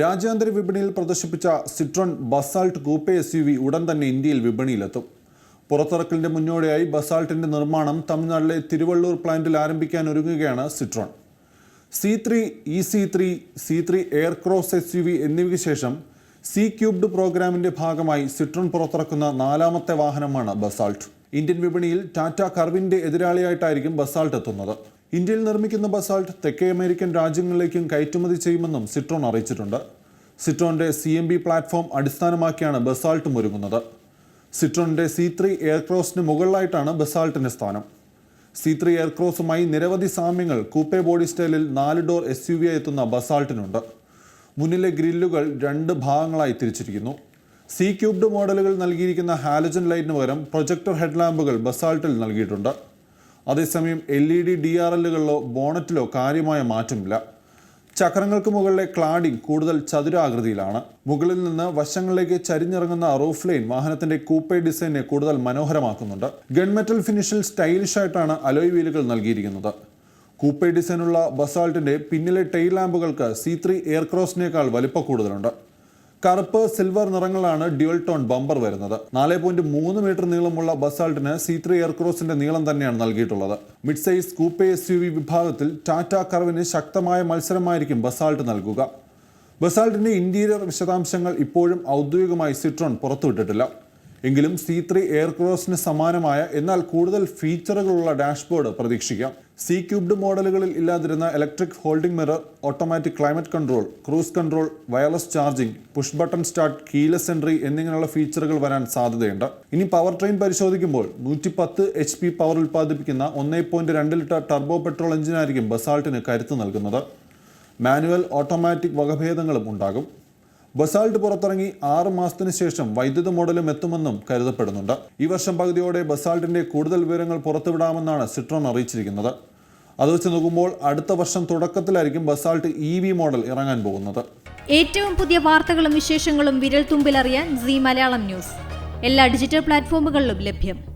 രാജ്യാന്തര വിപണിയിൽ പ്രദർശിപ്പിച്ച Citroen Basalt coupe S U V ഉടൻ തന്നെ ഇന്ത്യയിൽ വിപണിയിലെത്തും. പുറത്തിറക്കലിന്റെ മുന്നോടിയായി ബസാൾട്ടിന്റെ നിർമ്മാണം തമിഴ്നാട്ടിലെ തിരുവള്ളൂർ പ്ലാന്റിൽ ആരംഭിക്കാൻ ഒരുങ്ങുകയാണ് Citroen. C three E C three C three Aircross S U V എന്നിവയ്ക്ക് ശേഷം സി ക്യൂബ്ഡ് പ്രോഗ്രാമിന്റെ ഭാഗമായി സിട്രോൺ പുറത്തിറക്കുന്ന നാലാമത്തെ വാഹനമാണ് ബസാൾട്ട്. ഇന്ത്യൻ വിപണിയിൽ ടാറ്റ കർവിന്റെ എതിരാളിയായിട്ടായിരിക്കും ബസാൾട്ട് എത്തുന്നത്. ഇന്ത്യയിൽ നിർമ്മിക്കുന്ന ബസാൾട്ട് തെക്കേ അമേരിക്കൻ രാജ്യങ്ങളിലേക്കും കയറ്റുമതി ചെയ്യുമെന്നും സിട്രോൺ അറിയിച്ചിട്ടുണ്ട്. സിട്രോന്റെ സി എം ബി പ്ലാറ്റ്ഫോം അടിസ്ഥാനമാക്കിയാണ് ബസാൾട്ടും ഒരുങ്ങുന്നത്. സിട്രോന്റെ സി ത്രീ എയർക്രോസിന് മുകളിലായിട്ടാണ് ബസാൾട്ടിന്റെ സ്ഥാനം. സി ത്രീ എയർക്രോസുമായി നിരവധി സാമ്യങ്ങൾ കൂപ്പെ ബോഡി സ്റ്റൈലിൽ നാല് ഡോർ എസ് യു വി എത്തുന്ന ബസാൾട്ടിനുണ്ട്. മുന്നിലെ ഗ്രില്ലുകൾ രണ്ട് ഭാഗങ്ങളായി തിരിച്ചിരിക്കുന്നു. സി ക്യൂബ്ഡ് മോഡലുകൾ നൽകിയിരിക്കുന്ന ഹാലജൻ ലൈറ്റിന് പകരം പ്രൊജക്ടർ ഹെഡ്ലാമ്പുകൾ ബസാൾട്ടിൽ നൽകിയിട്ടുണ്ട്. അതേസമയം L E D D R എല്ലുകളിലോ ബോണറ്റിലോ കാര്യമായ മാറ്റമില്ല. ചക്രങ്ങൾക്ക് മുകളിലെ ക്ലാഡിംഗ് കൂടുതൽ ചതുരാകൃതിയിലാണ്. മുകളിൽ നിന്ന് വശങ്ങളിലേക്ക് ചരിഞ്ഞിറങ്ങുന്ന റൂഫ് ലൈൻ വാഹനത്തിന്റെ കൂപ്പേ ഡിസൈനെ കൂടുതൽ മനോഹരമാക്കുന്നുണ്ട്. ഗൺമെറ്റൽ ഫിനിഷിൽ സ്റ്റൈലിഷ് ആയിട്ടാണ് അലോയ് വീലുകൾ നൽകിയിരിക്കുന്നത്. കൂപ്പേ ഡിസൈനുള്ള ബസാൾട്ടിന്റെ പിന്നിലെ ടെയിൽ ലാമ്പുകൾക്ക് സി ത്രീ എയർക്രോസിനേക്കാൾ വലിപ്പ കൂടുതലുണ്ട്. കറുപ്പ് സിൽവർ നിറങ്ങളാണ് ഡ്യുവൽ ടോൺ ബമ്പർ വരുന്നത്. നാല് പോയിന്റ് മൂന്ന് മീറ്റർ നീളമുള്ള ബസാൾട്ടിന് സി ത്രീ എയർക്രോസിന്റെ നീളം തന്നെയാണ് നൽകിയിട്ടുള്ളത്. Mid size coupe S U V വിഭാഗത്തിൽ ടാറ്റ കർവിന് ശക്തമായ മത്സരമായിരിക്കും ബസാൾട്ട് നൽകുക. ബസാൾട്ടിന്റെ ഇന്റീരിയർ വിശദാംശങ്ങൾ ഇപ്പോഴും ഔദ്യോഗികമായി സിട്രോൺ പുറത്തുവിട്ടിട്ടില്ല. എങ്കിലും സി ത്രീ എയർക്രോസിന് സമാനമായ എന്നാൽ കൂടുതൽ ഫീച്ചറുകളുള്ള ഡാഷ്ബോർഡ് പ്രതീക്ഷിക്കാം. സി ക്യൂബ്ഡ് മോഡലുകളിൽ ഇല്ലാതിരുന്ന electric holding mirror automatic climate control cruise control wireless charging push button start keyless entry എന്നിങ്ങനെയുള്ള ഫീച്ചറുകൾ വരാൻ സാധ്യതയുണ്ട്. ഇനി പവർ ട്രെയിൻ പരിശോധിക്കുമ്പോൾ നൂറ്റി പത്ത് എച്ച് പി പവർ ഉൽപ്പാദിപ്പിക്കുന്ന ഒന്നേ പോയിന്റ് രണ്ട് ലിറ്റർ ടർബോ പെട്രോൾ എഞ്ചിനായിരിക്കും ബസാൾട്ടിന് കരുത്ത് നൽകുന്നത്. മാനുവൽ ഓട്ടോമാറ്റിക് വകഭേദങ്ങളും ഉണ്ടാകും. ബസാൾട്ട് പുറത്തിറങ്ങി ആറ് മാസത്തിന് ശേഷം വൈദ്യുത മോഡലും എത്തുമെന്നും കരുതപ്പെടുന്നുണ്ട്. ഈ വർഷം പകുതിയോടെ ബസാൾട്ടിന്റെ കൂടുതൽ വിവരങ്ങൾ പുറത്തുവിടാമെന്നാണ് സിട്രോൺ അറിയിച്ചിരിക്കുന്നത്. അത് വെച്ച് നോക്കുമ്പോൾ അടുത്ത വർഷം തുടക്കത്തിലായിരിക്കും ബസാൾട്ട് ഇ വി മോഡൽ ഇറങ്ങാൻ പോകുന്നത്. ഏറ്റവും പുതിയ വാർത്തകളും വിശേഷങ്ങളും വിരൽ തുമ്പിലറിയാൻ സി മലയാളം ന്യൂസ്. എല്ലാ ഡിജിറ്റൽ പ്ലാറ്റ്ഫോമുകളിലും ലഭ്യം.